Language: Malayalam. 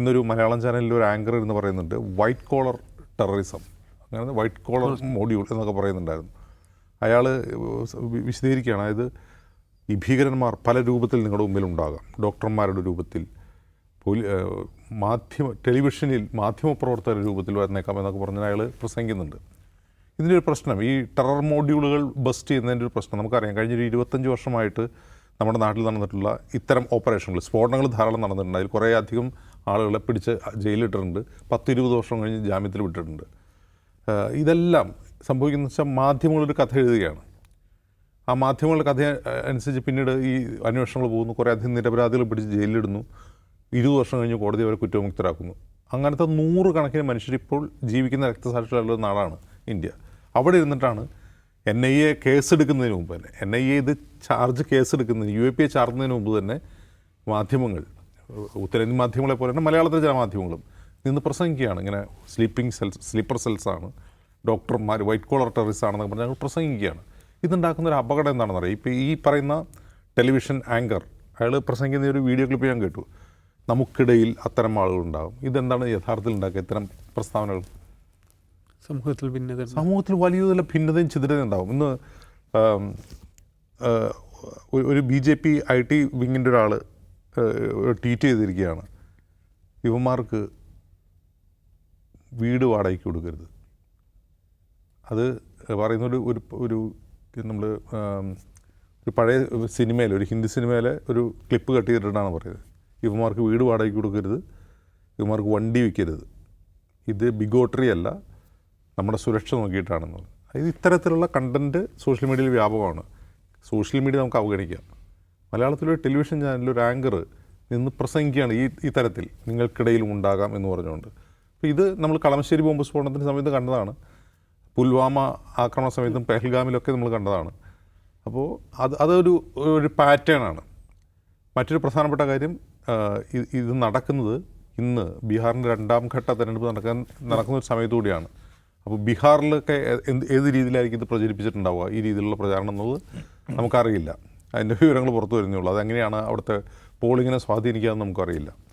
ഇന്നൊരു മലയാളം ചാനലിൽ ഒരു ആങ്കർ എന്ന് പറയുന്നുണ്ട് വൈറ്റ് കോളർ ടെററിസം അങ്ങനെ വൈറ്റ് കോളർ മോഡ്യൂൾ എന്നൊക്കെ പറയുന്നുണ്ടായിരുന്നു. അയാൾ വിശദീകരിക്കുകയാണ്. അതായത് ഈ ഭീകരന്മാർ പല രൂപത്തിൽ നിങ്ങളുടെ മുമ്പിൽ ഉണ്ടാകാം ഡോക്ടർമാരുടെ രൂപത്തിൽ മാധ്യമ ടെലിവിഷനിൽ മാധ്യമപ്രവർത്തകരുടെ രൂപത്തിൽ വരുന്നേക്കാം എന്നൊക്കെ പറഞ്ഞ് അയാൾ പ്രസംഗിക്കുന്നുണ്ട്. ഇതിന്റെ ഒരു പ്രശ്നം ഈ ടെറർ മോഡ്യൂളുകൾ ബസ്റ്റ് ചെയ്യുന്നതിന്റെ ഒരു പ്രശ്നം. നമുക്കറിയാം കഴിഞ്ഞൊരു ഇരുപത്തഞ്ച് വർഷമായിട്ട് നമ്മുടെ നാട്ടിൽ നടന്നിട്ടുള്ള ഇത്തരം ഓപ്പറേഷനുകൾ സ്ഫോടനങ്ങൾ ധാരാളം നടന്നിട്ടുണ്ട്. അതിൽ കുറേ അധികം ആളുകളെ പിടിച്ച് ജയിലിട്ടിട്ടുണ്ട് പത്തിരുപത് വർഷം കഴിഞ്ഞ് ജാമ്യത്തിൽ വിട്ടിട്ടുണ്ട്. ഇതെല്ലാം സംഭവിക്കുന്ന വെച്ചാൽ മാധ്യമങ്ങളൊരു കഥ എഴുതുകയാണ്. ആ മാധ്യമങ്ങളുടെ കഥ അനുസരിച്ച് പിന്നീട് ഈ അന്വേഷണങ്ങൾ പോകുന്നു. കുറേ അധികം നിരപരാധികൾ പിടിച്ച് ജയിലിലിടുന്നു. ഇരുപത് വർഷം കഴിഞ്ഞ് കോടതി അവരെ കുറ്റമുക്തരാക്കുന്നു അങ്ങനത്തെ നൂറ് കണക്കിന് മനുഷ്യരിപ്പോൾ ജീവിക്കുന്ന രക്തസാക്ഷികളുള്ള നാടാണ് ഇന്ത്യ. അവിടെ ഇരുന്നിട്ടാണ് എൻ ഐ എ കേസെടുക്കുന്നതിന് മുമ്പ് തന്നെ എൻ ഐ എ ഇത് ചാർജ് കേസെടുക്കുന്നതിന് യു എ പി എ ചാർജുന്നതിന് മുമ്പ് തന്നെ മാധ്യമങ്ങൾ ഉത്തരേന്ത്യൻ മാധ്യമങ്ങളെ പോലെ തന്നെ മലയാളത്തിലെ ചില മാധ്യമങ്ങളും നിന്ന് പ്രസംഗിക്കുകയാണ്. ഇങ്ങനെ സ്ലീപ്പിംഗ് സെൽസ് സ്ലീപ്പർ സെൽസാണ് ആണ്. ഡോക്ടർമാർ വൈറ്റ് കോളർ ടെററിസ്റ്റ് ആണെന്നൊക്കെ പറഞ്ഞ് ഞങ്ങൾ പ്രസംഗിക്കുകയാണ്. ഇതുണ്ടാക്കുന്ന ഒരു അപകടം എന്താണെന്ന് അറിയാം. ഇപ്പോൾ ഈ പറയുന്ന ടെലിവിഷൻ ആങ്കർ അയാൾ പ്രസംഗിക്കുന്ന ഒരു വീഡിയോ ക്ലിപ്പ് ഞാൻ കേട്ടു. നമുക്കിടയിൽ അത്തരം ആളുകളുണ്ടാകും ഇതെന്താണ് യഥാർത്ഥത്തിൽ ഉണ്ടാക്കുക ഇത്തരം പ്രസ്താവനകൾ? സമൂഹത്തിൽ ഭിന്നത. സമൂഹത്തിൽ വലിയ നല്ല ഭിന്നതയും ചിതരതയും ഉണ്ടാകും. ഇന്ന് ഒരു B J P I T വിങ്ങിന്റെ ഒരാൾ ട്വീറ്റ് ചെയ്തിരിക്കുകയാണ്. യുവന്മാർക്ക് വീട് വാടകയ്ക്ക് കൊടുക്കരുത്. അത് പറയുന്നൊരു ഒരു ഒരു നമ്മൾ ഒരു പഴയ സിനിമയിൽ ഒരു ഹിന്ദി സിനിമയിലെ ഒരു ക്ലിപ്പ് കട്ട് ചെയ്തിട്ടാണ് പറയുന്നത്. യുവന്മാർക്ക് വീട് വാടകയ്ക്ക് കൊടുക്കരുത്. യുവന്മാർക്ക് വണ്ടി വിൽക്കരുത്. ഇത് ബിഗോട്ടറി അല്ല നമ്മുടെ സുരക്ഷ നോക്കിയിട്ടാണെന്ന് പറഞ്ഞു അതായത് ഇത്തരത്തിലുള്ള കണ്ടന്റ് സോഷ്യൽ മീഡിയയിൽ വ്യാപകമാണ്. സോഷ്യൽ മീഡിയ നമുക്ക് അവഗണിക്കാം. മലയാളത്തിലൊരു ടെലിവിഷൻ ചാനലിൽ ഒരു ആങ്കർ നിന്ന് പ്രസംഗിക്കുകയാണ് ഈ ഈ തരത്തിൽ നിങ്ങൾക്കിടയിലും ഉണ്ടാകാം എന്ന് പറഞ്ഞുകൊണ്ട്. അപ്പോൾ ഇത് നമ്മൾ കളമശ്ശേരി ബോംബ് സ്ഫോടനത്തിന് സമയത്ത് കണ്ടതാണ്. പുൽവാമ ആക്രമണ സമയത്തും പെഹൽഗാമിലൊക്കെ നമ്മൾ കണ്ടതാണ്. അപ്പോൾ അത് അതൊരു ഒരു പാറ്റേൺ ആണ്. മറ്റൊരു പ്രധാനപ്പെട്ട കാര്യം ഇത് നടക്കുന്നത് ഇന്ന് ബീഹാറിന്റെ രണ്ടാം ഘട്ട തെരഞ്ഞെടുപ്പ് നടക്കാൻ നടക്കുന്ന ഒരു സമയത്തു കൂടിയാണ്. അപ്പോൾ ബീഹാറിലൊക്കെ എന്ത് ഏത് രീതിയിലായിരിക്കും ഇത് പ്രചരിപ്പിച്ചിട്ടുണ്ടാവുക? ഈ രീതിയിലുള്ള പ്രചാരണം എന്നുള്ളത് നമുക്കറിയില്ല. അതിന്റെ വിവരങ്ങൾ പുറത്തു വരുന്നേ ഉള്ളൂ. അതെങ്ങനെയാണ് അവിടുത്തെ പോളിങ്ങിനെ സ്വാധീനിക്കുക നമുക്കറിയില്ല.